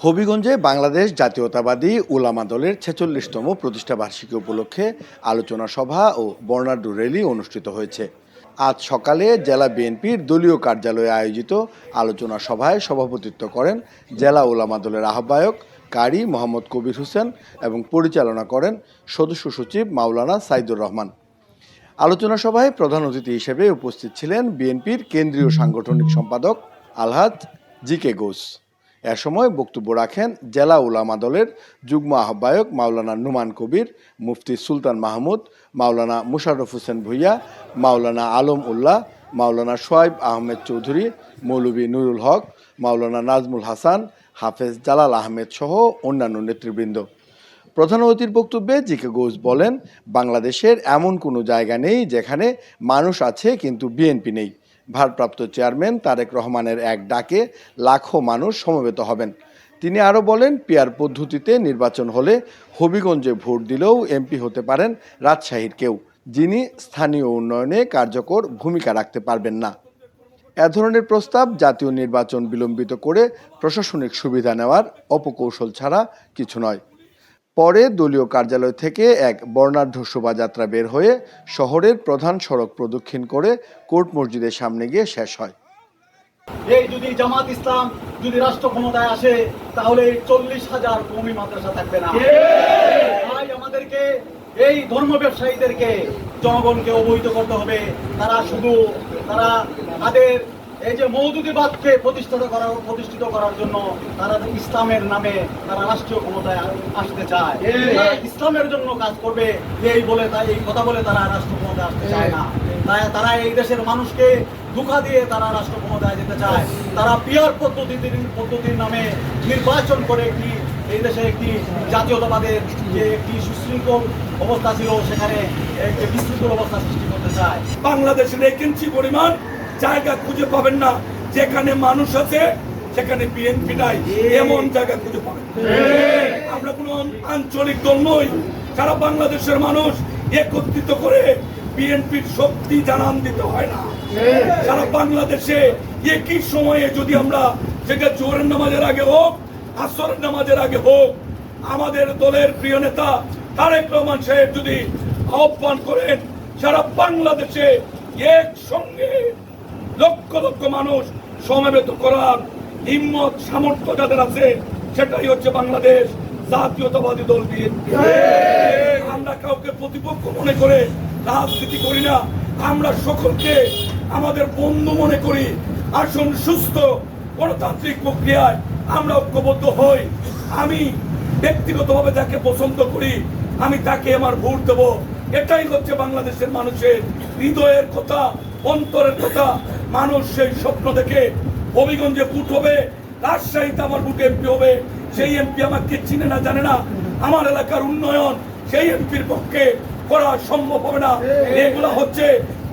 হবিগঞ্জে বাংলাদেশ জাতীয়তাবাদী উলামা দলের ছেচল্লিশতম প্রতিষ্ঠা বার্ষিকী উপলক্ষে আলোচনা সভা ও বর্ণাঢ্য র্যালি অনুষ্ঠিত হয়েছে। আজ সকালে জেলা বিএনপির দলীয় কার্যালয়ে আয়োজিত আলোচনা সভায় সভাপতিত্ব করেন জেলা উলামা দলের আহ্বায়ক কারি মোহাম্মদ কবির হোসেন এবং পরিচালনা করেন সদস্য সচিব মাওলানা সাইদুর রহমান। আলোচনা সভায় প্রধান অতিথি হিসেবে উপস্থিত ছিলেন বিএনপির কেন্দ্রীয় সাংগঠনিক সম্পাদক আলহাজ জি কে ঘোষ। এ সময় বক্তব্য রাখেন জেলা উলামা দলের যুগ্ম আহ্বায়ক মাওলানা নুমান কবির, মুফতি সুলতান মাহমুদ, মাওলানা মুশাররফ হোসেন ভুইয়া, মাওলানা আলম উল্লাহ, মাওলানা সোয়াইব আহমেদ চৌধুরী, মৌলভী নুরুল হক, মাওলানা নাজমুল হাসান, হাফেজ জালাল আহমেদ সহ অন্যান্য নেতৃবৃন্দ। প্রধান অতিথির বক্তব্যে জিকে ঘোষ বলেন, বাংলাদেশের এমন কোনো জায়গা নেই যেখানে মানুষ আছে কিন্তু বিএনপি নেই। ভারপ্রাপ্ত চেয়ারম্যান তারেক রহমানের এক ডাকে লাখো মানুষ সমবেত হবেন। তিনি আরও বলেন, পিয়ার পদ্ধতিতে নির্বাচন হলে হবিগঞ্জে ভোট দিলেও এমপি হতে পারেন রাজশাহীর কেউ, যিনি স্থানীয় উন্নয়নে কার্যকর ভূমিকা রাখতে পারবেন না। এ ধরনের প্রস্তাব জাতীয় নির্বাচন বিলম্বিত করে প্রশাসনিক সুবিধা নেওয়ার অপকৌশল ছাড়া কিছু নয়। পরে দলীয় কার্যালয় থেকে এক বর্ণাঢ্য শোভাযাত্রা বের হয়ে শহরের প্রধান সড়ক প্রদক্ষিণ করে কোর্ট মসজিদের সামনে গিয়ে শেষ হয়। এই যদি জামাত ইসলাম যদি রাষ্ট্র ক্ষমতায় আসে, তাহলে চল্লিশ হাজার কমি মাদ্রাসা থাকবে না। তাই আমাদেরকে, এই ধর্ম ব্যবসায়ীদেরকে, জনগণকে অবহিত করতে হবে। তারা শুধু, তারা তাদের এই যে মৌদুদিবাদকে প্রতিষ্ঠিত করার প্রতিষ্ঠিত করার জন্য তারা ইসলামের নামে তারা রাষ্ট্রীয় ক্ষমতায় আসতে চায়। ইসলামের জন্য কাজ করবে এই বলে তাই এই কথা বলে তারা রাষ্ট্র ক্ষমতায় আসতে চায় না। তাই তারা এই দেশের মানুষকে ধোঁকা দিয়ে তারা রাষ্ট্র ক্ষমতায় যেতে চায়। তারা পিয়ার পদ্ধতির পদ্ধতির নামে নির্বাচন করে একটি এই দেশে একটি জাতীয়তাবাদের যে একটি সুশৃঙ্খল অবস্থা ছিল সেখানে একটি বিশৃঙ্খল অবস্থা সৃষ্টি করতে চায়। বাংলাদেশের এক পরিমাণ জায়গা খুঁজে পাবেন না। যেখানে মানুষ আছে সেখানে বিএনপি নাই। এমন জায়গা খুঁজে পাবেন আমরা কোনো আঞ্চলিক দল নই। সারা বাংলাদেশের মানুষ একত্রিত করে বিএনপির শক্তি জানান দিতে হয় না। সারা বাংলাদেশে একই সময়ে যদি আমরা সেটা জোরের নামাজের আগে হোক আসরের নামাজের আগে হোক আমাদের দলের প্রিয় নেতা তারেক রহমান সাহেব যদি আহ্বান করেন সারা বাংলাদেশে একসঙ্গে লক্ষ লক্ষ মানুষ সমবেত করার হিম্মত সামর্থ্য যাদের আছে সেটাই হচ্ছে বাংলাদেশ জাতীয়তাবাদী দল বিএনপি। আমরা কাউকে প্রতিপক্ষ মনে করে রাজনীতি করি না। আমরা সকলকে আমাদের বন্ধু মনে করি। আসুন সুস্থ গণতান্ত্রিক প্রক্রিয়ায় আমরা ঐক্যবদ্ধ হই। আমি ব্যক্তিগতভাবে যাকে পছন্দ করি আমি তাকে আমার ভোট দেব। এটাই হচ্ছে বাংলাদেশের মানুষের হৃদয়ের কথা অন্তরের কথা। মানুষ সেই স্বপ্ন দেখে হবিগঞ্জে বুট হবে, রাজশাহীতে আমার বুট এমপি হবে, সেই এমপি আমাকে চিনে না, জানে না আমার এলাকার উন্নয়ন সেই এমপির পক্ষে করা সম্ভব হবে না এগুলো হচ্ছে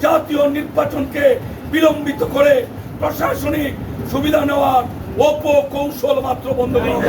জাতীয় নির্বাচনকে বিলম্বিত করে প্রশাসনিক সুবিধা নেওয়ার অপকৌশল মাত্র বন্ধ করা।